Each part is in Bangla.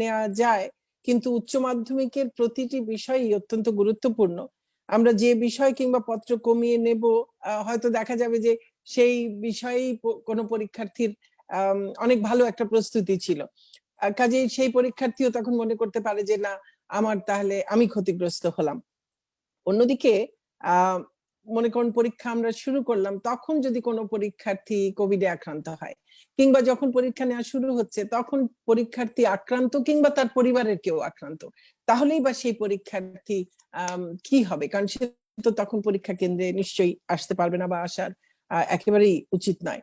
নেওয়া যায়, কিন্তু উচ্চ মাধ্যমিকের প্রতিটি বিষয়ই অত্যন্ত গুরুত্বপূর্ণ। আমরা যে বিষয় কিংবা পত্র কমিয়ে নেব হয়তো দেখা যাবে যে সেই বিষয়েই কোনো পরীক্ষার্থীর অনেক ভালো একটা প্রস্তুতি ছিল। কাজেই সেই পরীক্ষার্থীও তখন মনে করতে পারে যে, না, আমার তাহলে আমি ক্ষতিগ্রস্ত হলাম। অন্যদিকে মনে করুন পরীক্ষা আমরা শুরু করলাম, তখন যদি কোনো পরীক্ষার্থী কোভিডে আক্রান্ত হয়, কিংবা যখন পরীক্ষা নেওয়া শুরু হচ্ছে, তখন পরীক্ষার্থী আক্রান্ত কিংবা তার পরিবারের কেউ আক্রান্ত, তাহলেই বা সেই পরীক্ষার্থী কি হবে? কারণ সে তো তখন পরীক্ষা কেন্দ্রে নিশ্চয়ই আসতে পারবে না বা আসার একেবারেই উচিত নয়।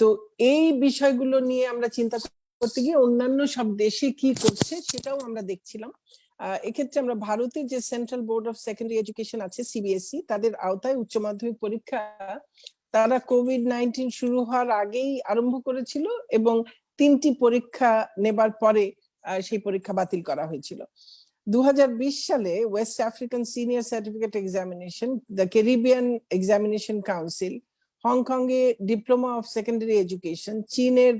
তো এই বিষয়গুলো নিয়ে আমরা চিন্তা করতে গিয়ে অন্যান্য সব দেশে কি করছে সেটাও আমরা দেখছিলাম। এক্ষেত্রে আমরা ভারতের যে Central Board of Secondary Education আছে সিবিএসই E, তাদের আওতায় উচ্চ মাধ্যমিক পরীক্ষা তারা কোভিড নাইন্টিন শুরু হওয়ার আগেই আরম্ভ করেছিল এবং তিনটি পরীক্ষা নেবার পরে সেই পরীক্ষা বাতিল করা হয়েছিল। দু হাজার বিশ সালে West African Senior Certificate Examination the Caribbean Examination Council Hong Kong A Diploma of secondary education চীনের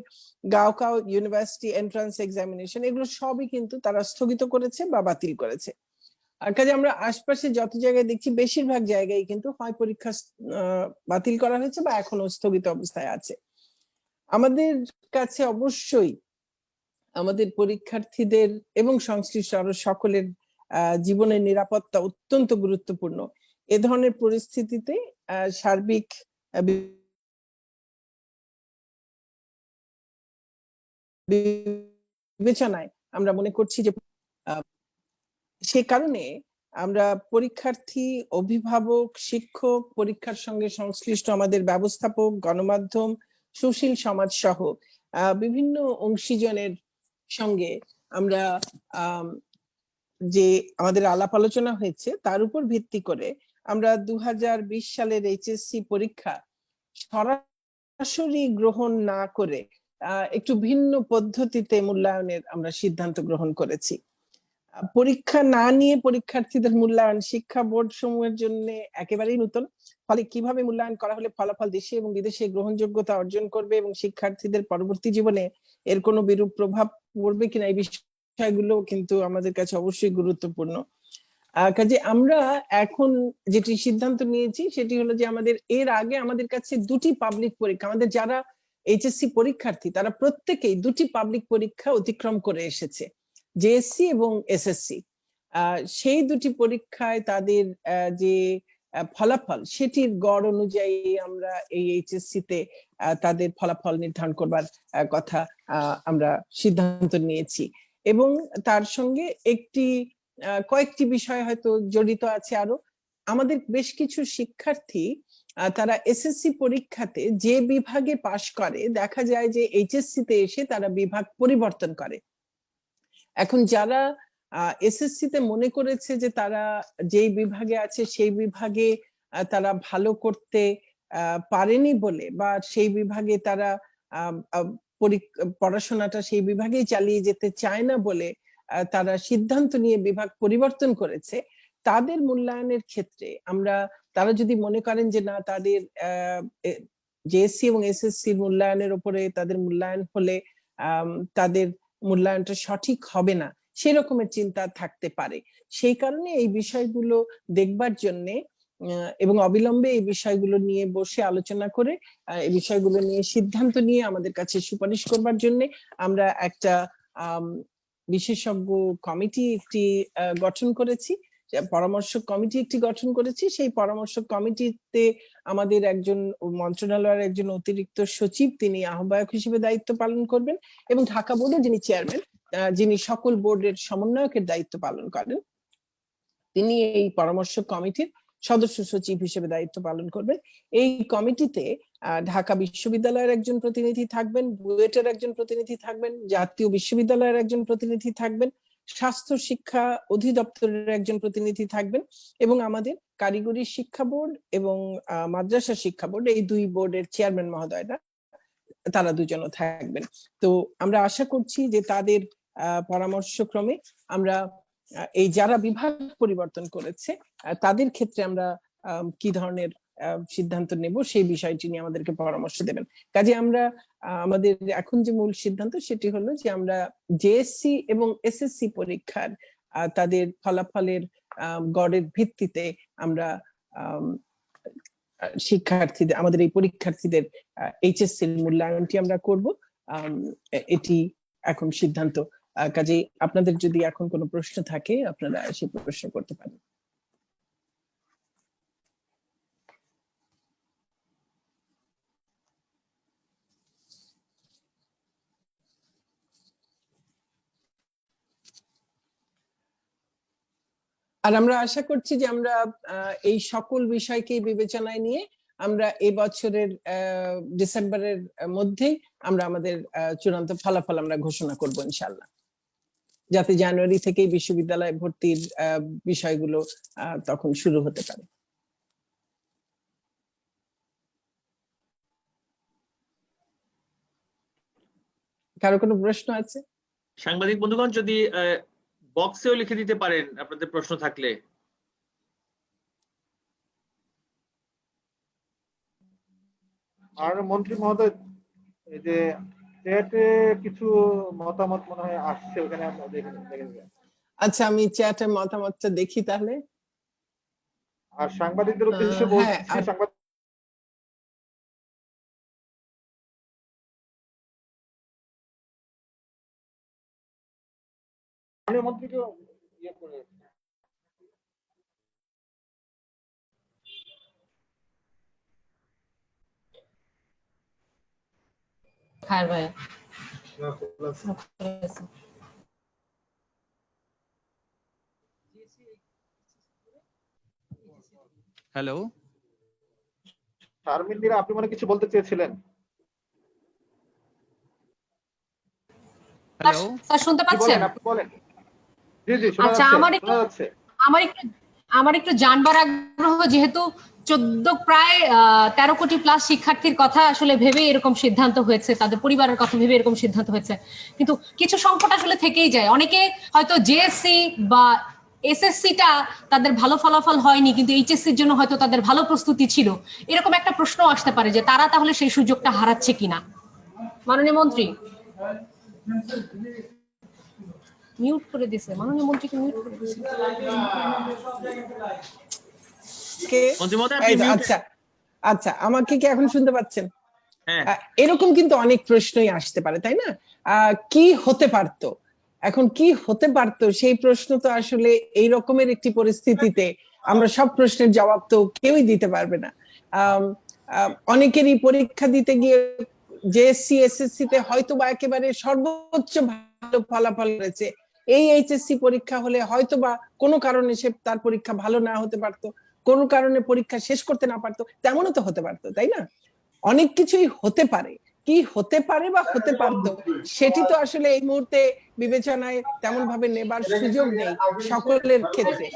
গাওকাও ইউনিভার্সিটি এন্ট্রান্স এক্সামিনেশন এগুলো সবই কিন্তু তারা স্থগিত করেছে বা বাতিল করেছে। আর কাজে আমরা আশপাশে যত জায়গায় দেখছি, বেশিরভাগ জায়গায় কিন্তু হয় পরীক্ষা বাতিল করা হয়েছে বা এখনও স্থগিত অবস্থায় আছে। আমাদের কাছে অবশ্যই আমাদের পরীক্ষার্থীদের এবং সংশ্লিষ্ট আরও সকলের জীবনের নিরাপত্তা অত্যন্ত গুরুত্বপূর্ণ। এ ধরনের পরিস্থিতিতে সার্বিক বিবেচনায় আমরা মনে করছি যে সে কারণে আমরা পরীক্ষার্থী অভিভাবক শিক্ষক পরীক্ষার সঙ্গে সংশ্লিষ্ট আমাদের ব্যবস্থাপক গণমাধ্যম সুশীল সমাজ সহ বিভিন্ন অংশীজনের সঙ্গে আমরা আম, যে আমাদের আলাপ আলোচনা হয়েছে তার উপর ভিত্তি করে আমরা দু হাজার বিশ সালের এইচএসসি পরীক্ষা সরাসরি গ্রহণ না করে একটু ভিন্ন পদ্ধতিতে মূল্যায়নের আমরা সিদ্ধান্ত গ্রহণ করেছি। পরীক্ষা না নিয়ে পরীক্ষার্থীদের মূল্যায়ন শিক্ষা বোর্ড সমূহের জন্য একেবারেই নতুন। ফলে কীভাবে মূল্যায়ন করা হলে ফলাফল দেশে এবং বিদেশে গ্রহণযোগ্যতা অর্জন করবে এবং শিক্ষার্থীদের পরবর্তী জীবনে এর কোনো বিরূপ প্রভাব পড়বে কিনা এই বিষয়গুলো কিন্তু আমাদের কাছে অবশ্যই গুরুত্বপূর্ণ। কাজে আমরা এখন যেটি সিদ্ধান্ত নিয়েছি সেটি হলো যে আমাদের এর আগে আমাদের কাছে দুটি পাবলিক পরীক্ষা, আমাদের যারা এইচএসসি পরীক্ষার্থী তারা প্রত্যেকেই দুটি পাবলিক পরীক্ষা অতিক্রম করে এসেছে জেএসসি এবং এসএসসি সেই দুটি পরীক্ষায় তাদের যে ফলাফল সেটির গড় অনুযায়ী আমরা এই এইচএসসি তে তাদের ফলাফল নির্ধারণ করবার কথা আমরা সিদ্ধান্ত নিয়েছি। এবং তার সঙ্গে একটি কয়েকটি বিষয় হয়তো জড়িত আছে আরও। আমাদের বেশ কিছু শিক্ষার্থী তারা এসএসসি পরীক্ষাতে যে বিভাগে পাশ করে, দেখা যায় যে এইচএসসি তে এসে তারা বিভাগ পরিবর্তন করে। এখন যারা এসএসসি তে মনে করেছে যে তারা যেই বিভাগে আছে, সেই বিভাগে তারা ভালো করতে পারেনি বলে বা সেই বিভাগে তারা পড়াশোনাটা সেই বিভাগেই চালিয়ে যেতে চায় না বলে তারা সিদ্ধান্ত নিয়ে বিভাগ পরিবর্তন করেছে, তাদের মূল্যায়নের ক্ষেত্রে আমরা, তারা যদি মনে করেন যে না, তাদের জেএসসি এবং এসএসসি মূল্যায়নের উপরে তাদের মূল্যায়ন হলে তাদের মূল্যায়নটা সঠিক হবে না সেই রকমের চিন্তা থাকতে পারে। সেই কারণে এই বিষয়গুলো দেখবার জন্যে এবং অবিলম্বে এই বিষয়গুলো নিয়ে বসে আলোচনা করে এই বিষয়গুলো নিয়ে সিদ্ধান্ত নিয়ে আমাদের কাছে সুপারিশ করবার জন্য আমরা একটা বিশেষজ্ঞ কমিটি একটি গঠন করেছি। পরামর্শ কমিটি একটি গঠন করেছি। সেই পরামর্শ কমিটিতে আমাদের একজন মন্ত্রণালয়ের একজন অতিরিক্ত সচিব তিনি আহ্বায়ক হিসেবে দায়িত্ব পালন করবেন এবং ঢাকা বোর্ডের যিনি চেয়ারম্যান যিনি সকল বোর্ডের সমন্বয়কের দায়িত্ব পালন করেন, তিনি এই পরামর্শ কমিটির সদস্য সচিব হিসেবে দায়িত্ব পালন করবেন। এই কমিটিতে ঢাকা বিশ্ববিদ্যালয়ের একজন প্রতিনিধি থাকবেন, বুয়েটের একজন প্রতিনিধি থাকবেন, জাতীয় বিশ্ববিদ্যালয়ের একজন প্রতিনিধি থাকবেন, স্বাস্থ্য শিক্ষা অধিদপ্তরের একজন প্রতিনিধি থাকবেন এবং আমাদের কারিগরি শিক্ষা বোর্ড এবং মাদ্রাসা শিক্ষা বোর্ড, এই দুই বোর্ডের চেয়ারম্যান মহোদয়রা, তারা দুজনও থাকবেন। তো আমরা আশা করছি যে তাদের পরামর্শক্রমে আমরা এই যারা বিভাগ পরিবর্তন করেছে তাদের ক্ষেত্রে আমরা আম, কি ধরনের সিদ্ধান্ত নেব সেই বিষয়টি নিয়ে আমাদেরকে পরামর্শ দেবেন। কাজে আমরা আমাদের এখন যে মূল সিদ্ধান্ত সেটি হলো যে আমরা জেএসসি এবং এসএসসি পরীক্ষার তাদের ফলাফলের গড়ের ভিত্তিতে আমরা শিক্ষার্থীদের আমাদের এই পরীক্ষার্থীদের এইচএসসি মূল্যায়নটি আমরা করব। এটি এখন সিদ্ধান্ত কাজেই আপনাদের যদি এখন কোনো প্রশ্ন থাকে, আপনারা সেই প্রশ্ন করতে পারেন। আর আমরা আশা করছি যে আমরা এই সকল বিষয়কে বিবেচনায় নিয়ে আমরা এই বছরের ডিসেম্বরের মধ্যে আমরা আমাদের চূড়ান্ত ফলাফল আমরা ঘোষণা করব ইনশাল্লাহ যাতে জানুয়ারি থেকেই বিশ্ববিদ্যালয়ে ভর্তির আহ, বিষয়গুলো আহ, তখন শুরু হতে পারে। কারও কোনো প্রশ্ন আছে? সাংবাদিক বন্ধুগণ যদি বক্সেও লিখে দিতে পারেন আপনাদের প্রশ্ন থাকলে। আর মন্ত্রী মহোদয় এই যে চ্যাটে কিছু মতামত মনে হয় আসছে ওখানে আমরা দেখে দেখে আচ্ছা আমি চ্যাটে মতামতটা দেখি তাহলে। আর সাংবাদিকদের উদ্দেশ্যে বলছি হ্যাঁ, সাংবাদিক মন্ত্রীকে ইয়ে করে খায়ের ভাইয়া হ্যালো শারমিন মীরা আপনি মানে কিছু বলতে চেয়েছিলেন। হ্যালো স্যার শুনতে পাচ্ছেন? আপনি বলেন। জি জি শোনা আচ্ছা, যাচ্ছে। আমার একটু- আমার একটু জানবার আগ্রহ, যেহেতু চোদ্দ, প্রায় তেরো কোটি প্লাস শিক্ষার্থীর কথা আসলে ভেবে এরকম সিদ্ধান্ত হয়েছে, তাদের পরিবারের কথা ভেবে এরকম সিদ্ধান্ত হয়েছে। কিন্তু কিছু সংকট আসলে থেকেই যায়। অনেকে হয়তো জেএসসি বা এসএসসিটা তাদের ভালো ফলাফল হয়নি, কিন্তু এইচএসসির জন্য হয়তো তাদের ভালো প্রস্তুতি ছিল। এরকম একটা প্রশ্ন আসতে পারে যে তারা তাহলে সেই সুযোগটা হারাচ্ছে কিনা। মাননীয় মন্ত্রী? মিউট করে দিছে। মাননীয় মন্ত্রীকে মিউট করে দিছে। কে? মন্ত্রী মহোদয় আপনি তো, আচ্ছা আচ্ছা আমাকে কি এখন শুনতে পাচ্ছেন? হ্যাঁ। এরকম কিন্তু অনেক প্রশ্নই আসতে পারে তাই না? কি হতে পারতো? এখন কি হতে পারতো? সেই প্রশ্ন তো আসলে এই রকমের একটি পরিস্থিতিতে আমরা সব প্রশ্নের জবাব তো কেউই দিতে পারবে না। আহ, অনেকেরই পরীক্ষা দিতে গিয়ে জেএসসি এসএসসি তে হয়তো বা একেবারে সর্বোচ্চ ভালো ফলাফল রয়েছে এই এইচএসসি পরীক্ষা হলে হয়তো বা কোনো কারণে সে তার পরীক্ষা ভালো না হতে পারতো, কোনো কারণে পরীক্ষা শেষ করতে না পারতো, তেমনও তো হতে পারতো, তাই না? অনেক কিছুই হতে পারে। কি হতে পারে বা হতে পারতো, সেটি তো আসলে এই মুহূর্তে বিবেচনায় তেমন ভাবে নেবার সুযোগ নেই সকলের ক্ষেত্রে।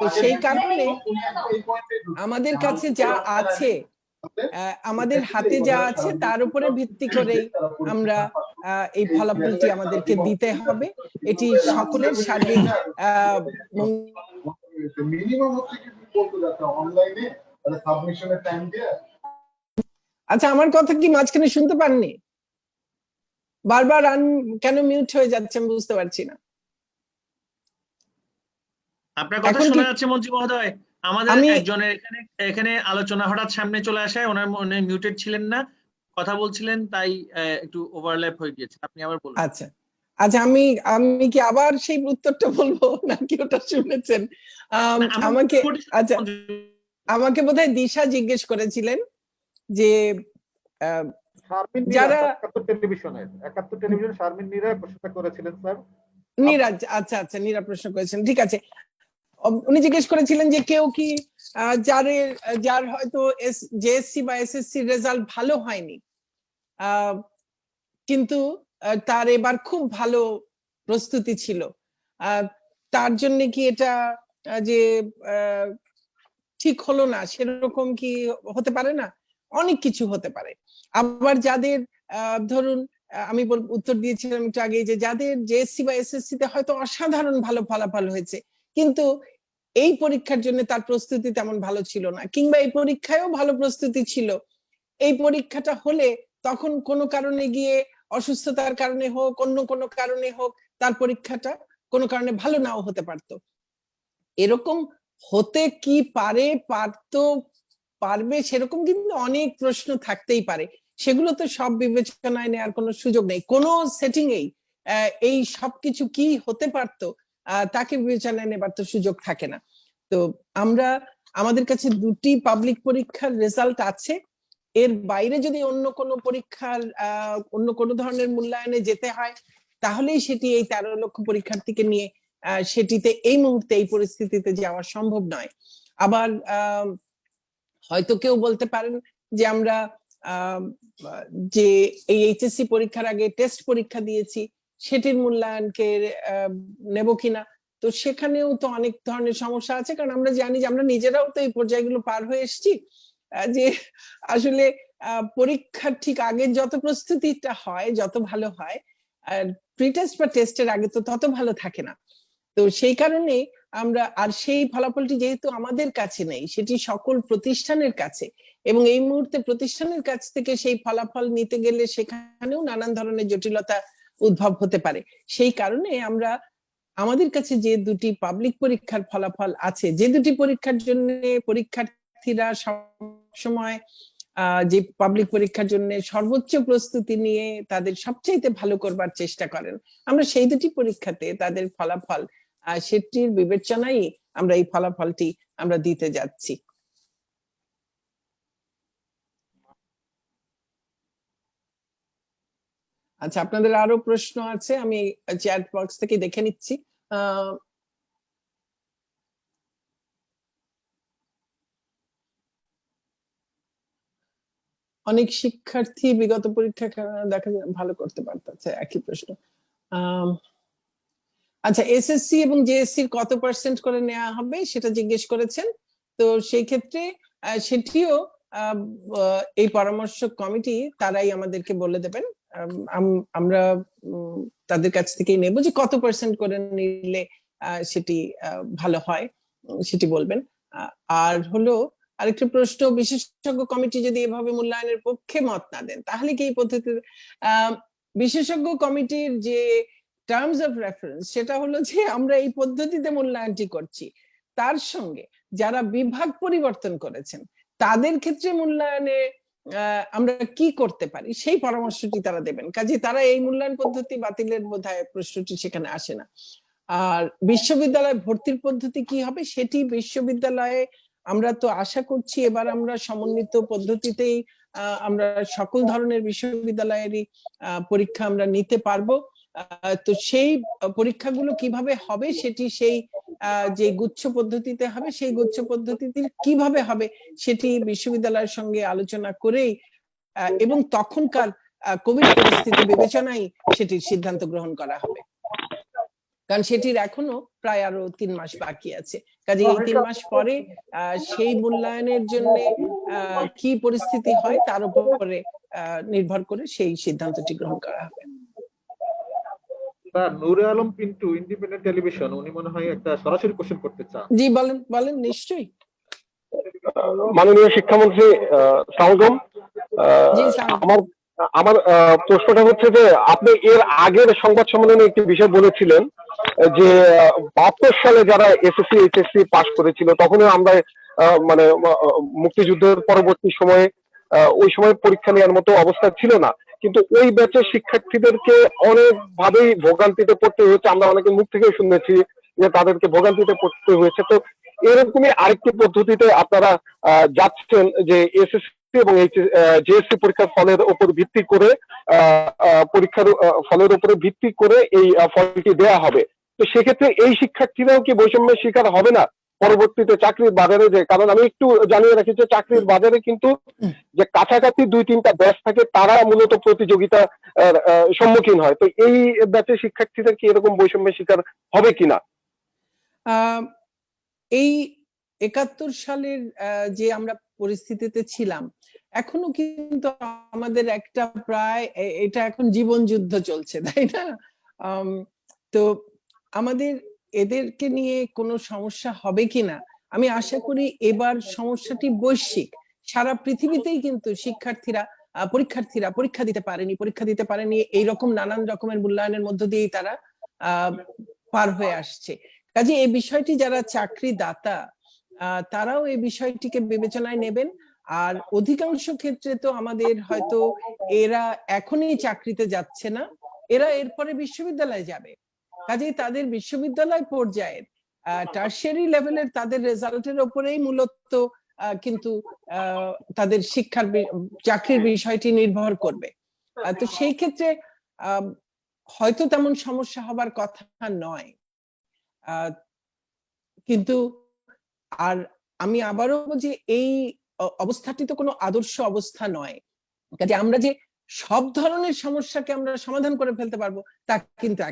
তো সেই কারণে আমাদের কাছে যা আছে আমাদের হাতে যা আছে তার উপরে ভিত্তি করে আমরা আহ, এই ফলাফলটি আমাদেরকে দিতে হবে। এটি সকলের সার্বিক মিনিমাম হচ্ছে কি বলতে যাচ্ছ অনলাইনে সাবমিশনের টাইম দিয়ে আচ্ছা আমার কথা কি মাঝখানে শুনতে পাননি? বারবার আন কেন মিউট হয়ে যাচ্ছে আমি বুঝতে পারছি না। আপনার কথা শোনা যাচ্ছে মন্ত্রী মহোদয়। আমাদের একজনের এখানে এখানে আলোচনা হঠাৎ সামনে চলে আসায় ওনার মনে মিউটেড ছিলেন না কথা বলছিলেন তাই একটু ওভারল্যাপ হয়ে গিয়েছে। আপনি আবার বলুন। আচ্ছা। আচ্ছা আমি আমি কি আবার সেই উত্তরটা বলব নাকি ওটা শুনেছেন? আমাকে আচ্ছা আমাকে বোধহয় দিশা জিজ্ঞেস করেছিলেন যে আহ, যারা- টেলিভিশনের একাত্তর টেলিভিশন শারমিন মীরা প্রশ্নটা করেছিলেন স্যার। নিরাজ আচ্ছা আচ্ছা নীরা প্রশ্ন করেছেন ঠিক আছে। উনি জিজ্ঞেস করেছিলেন যে কেউ কি যার যার হয়তো জেএসসি বা এসএসসি রেজাল্ট ভালো হয়নি। কিন্তু তার এবার খুব ভালো প্রস্তুতি ছিল। তার জন্য কি এটা যে ঠিক হলো না, সেরকম কি হতে পারে না? অনেক কিছু হতে পারে। আবার যাদের ধরুন আমি উত্তর দিয়েছিলাম একটু আগে যে, যাদের জেএসসি বা এসএসসি তে হয়তো অসাধারণ ভালো ফলাফল হয়েছে, কিন্তু এই পরীক্ষার জন্য তার প্রস্তুতি তেমন ভালো ছিল না, কিংবা এই পরীক্ষায়ও ভালো প্রস্তুতি ছিল। এই পরীক্ষাটা হলে তখন কোনো কারণে গিয়ে অসুস্থতার কারণে হোক, অন্য কোনো কারণে হোক, তার পরীক্ষাটা কোনো কারণে ভালো নাও হতে পারতো। এরকম হতে কি পারে, পারতো, পারবে সেরকম কিন্তু অনেক প্রশ্ন থাকতেই পারে। সেগুলো তো সব বিবেচনায় নেওয়ার কোনো সুযোগ নেই। কোনো সেটিং এই সবকিছু কি হতে পারতো তাকে বিবেচনায় নেবার তো সুযোগ থাকে না। তো আমরা, আমাদের কাছে দুটি পাবলিক পরীক্ষার রেজাল্ট আছে। এর বাইরে যদি অন্য কোনো পরীক্ষার অন্য কোনো ধরনের মূল্যায়নে যেতে হয়, তাহলেই সেটি এই তেরো লক্ষ পরীক্ষার্থীকে নিয়ে সেটিতে এই মুহূর্তে এই পরিস্থিতিতে যাওয়া সম্ভব নয়। আবার হয়তো কেউ বলতে পারেন যে আমরা যে এই এইচএসসি পরীক্ষার আগে টেস্ট পরীক্ষা দিয়েছি সেটির মূল্যায়নকে নেব কিনা? তো সেখানেও তো অনেক ধরনের সমস্যা আছে। কারণ আমরা জানি যে আমরা নিজেরাও তো এই পর্যায়গুলো পার হয়ে এসেছি যে আসলে পরীক্ষার ঠিক আগে যত প্রস্তুতিটা হয়, যত ভালো হয় প্রি টেস্ট বা টেস্টের আগে তো তত ভালো থাকে না। তো সেই কারণে আমরা, আর সেই ফলাফলটি যেহেতু আমাদের কাছে নেই, সেটি সকল প্রতিষ্ঠানের কাছে, এবং এই মুহূর্তে প্রতিষ্ঠানের কাছ থেকে সেই ফলাফল নিতে গেলে সেখানেও নানান ধরনের জটিলতা উদ্ভব হতে পারে। সেই কারণে আমরা আমাদের কাছে যে দুটি পাবলিক পরীক্ষার ফলাফল আছে যে দুটি পরীক্ষার জন্য পরীক্ষার্থীরা আহ, যে পাবলিক পরীক্ষার জন্য সর্বোচ্চ প্রস্তুতি নিয়ে তাদের সবচাইতে ভালো করবার চেষ্টা করেন আমরা সেই দুটি পরীক্ষাতে তাদের ফলাফল সেটির বিবেচনায় আমরা এই ফলাফলটি আমরা দিতে যাচ্ছি। আচ্ছা আপনাদের আরও প্রশ্ন আছে, আমি চ্যাট বক্স থেকে দেখে নিচ্ছি। অনেক শিক্ষার্থী বিগত পরীক্ষা দেখা ভালো করতে পারতেছে একই প্রশ্ন। আচ্ছা এসএসসি এবং জেএসসি কত পার্সেন্ট করে নেওয়া হবে সেটা জিজ্ঞেস করেছেন। তো সেই ক্ষেত্রে সেটিও এই পরামর্শ কমিটি তারাই আমাদেরকে বলে দেবেন। আমরা তাদের কাছ থেকেই নেব যে কত পার্সেন্ট করে নিলে সেটি ভালো হয় সেটি বলবেন। আর হলো আরেকটি প্রশ্ন বিশেষজ্ঞ কমিটি যদি এভাবে মূল্যায়নের পক্ষে মত না দেন তাহলে কি এই পদ্ধতিতে আহ, বিশেষজ্ঞ কমিটির যে টার্মস অফ রেফারেন্স সেটা হলো যে আমরা এই পদ্ধতিতে মূল্যায়নটি করছি। তার সঙ্গে যারা বিভাগ পরিবর্তন করেছেন তাদের ক্ষেত্রে মূল্যায়নে আমরা কি করতে পারি? সেই পরামর্শটি তারা দেবেন। কাজে তারা এই মূল্যায়ন পদ্ধতি বাতিলের মধ্যে প্রশ্নটি সেখানে আসে না। আর বিশ্ববিদ্যালয়ে ভর্তির পদ্ধতি কি হবে? সেটি বিশ্ববিদ্যালয়ে আমরা তো আশা করছি এবার আমরা সমন্বিত পদ্ধতিতেই আমরা সকল ধরনের বিশ্ববিদ্যালয়েরই পরীক্ষা আমরা নিতে পারব। তো সেই পরীক্ষাগুলো কীভাবে হবে সেটি সেই যে গুচ্ছ পদ্ধতিতে হবে সেই গুচ্ছ পদ্ধতিতে কীভাবে হবে সেটি বিশ্ববিদ্যালয়ের সঙ্গে আলোচনা করেই এবং তখনকার কোভিড পরিস্থিতি বিবেচনায় সেটির সিদ্ধান্ত গ্রহণ করা হবে। কারণ সেটির এখনও প্রায় আরও তিন মাস বাকি আছে। কাজে এই তিন মাস পরে সেই মূল্যায়নের জন্য কি পরিস্থিতি হয় তার উপরে নির্ভর করে সেই সিদ্ধান্তটি গ্রহণ করা হবে। Sir Nure Alam Pintu independent television উনি মনে হয় একটা সরাসরি কোশ্চেন করতে চান। জি বলেন বলেন নিশ্চয়ই। মাননীয় শিক্ষামন্ত্রী সালগম সালাম। আমার আমার প্রশ্নটা হচ্ছে যে আপনি এর আগের সংবাদ সম্মেলনে একটি বিষয় বলেছিলেন যে বাহাত্তর সালে যারা এসএসসি এইচএসসি পাশ করেছিল তখনও আমরা আহ, মানে মুক্তিযুদ্ধের পরবর্তী সময়ে আহ, ওই সময় পরীক্ষা নেওয়ার মতো অবস্থা ছিল না। কিন্তু ওই ব্যাচের শিক্ষার্থীদেরকে অনেকভাবেই ভোগান্তিতে পড়তে হয়েছে। আমরা অনেকে মুখ থেকেও শুনেছি যে তাদেরকে ভোগান্তিতে পড়তে হয়েছে। তো এরকমই আরেকটি পদ্ধতিতে আপনারা যাচ্ছেন যে এসএসসি এবং জেএসসি পরীক্ষার ফলের উপর ভিত্তি করে পরীক্ষার ফলের উপরে ভিত্তি করে এই ফলটি দেয়া হবে। তো সেক্ষেত্রে এই শিক্ষার্থীরাও কি বৈষম্যের শিকার হবে না? পরবর্তীতে চাকরির বাজারে যে, কারণ আমি একটু জানিয়ে রাখি যে চাকরির বাজারে কিন্তু যে কাছাকাছি দুই তিনটা ব্যাচ থাকে তারা মূলত প্রতিযোগিতা সম্মুখীন হয়। তো এই ব্যাচের শিক্ষার্থীদের কি এরকম বৈষম্যের শিকার হবে কিনা? এই একাত্তর সালের যে আমরা পরিস্থিতিতে ছিলাম, এখনও কিন্তু আমাদের একটা প্রায় এটা এখন জীবন যুদ্ধ চলছে, তাই না? তো আমাদের এদেরকে নিয়ে কোনো সমস্যা হবে কিনা? আমি আশা করি এবার সমস্যাটি বৈশ্বিক। সারা পৃথিবীতেই কিন্তু শিক্ষার্থীরা পরীক্ষার্থীরা পরীক্ষা দিতে পারেনি, পরীক্ষা দিতে পারেনি, এইরকম নানান রকমের মূল্যায়নের মধ্য দিয়েই তারা পার হয়ে আসছে। কাজে এই বিষয়টি যারা চাকরি দাতা তারাও এই বিষয়টিকে বিবেচনায় নেবেন। আর অধিকাংশ ক্ষেত্রে তো আমাদের হয়তো এরা এখনই চাকরিতে যাচ্ছে না, এরা এরপরে বিশ্ববিদ্যালয়ে যাবে। কাজেই তাদের বিশ্ববিদ্যালয় পর্যায়ের টার্সিয়ারি লেভেলের তাদের রেজাল্টের উপরেই মূলত কিন্তু তাদের শিক্ষার চাকরির বিষয়টি নির্ভর করবে। তো সেই ক্ষেত্রে হয়তো তেমন সমস্যা হবার কথা নয়। কিন্তু আর আমি আবারও যে এই অবস্থাটি তো কোনো আদর্শ অবস্থা নয়। কাজে আমরা যে সব ধরনের সমস্যাকে আমরা সমাধান করে ফেলতে পারব তা কিন্তু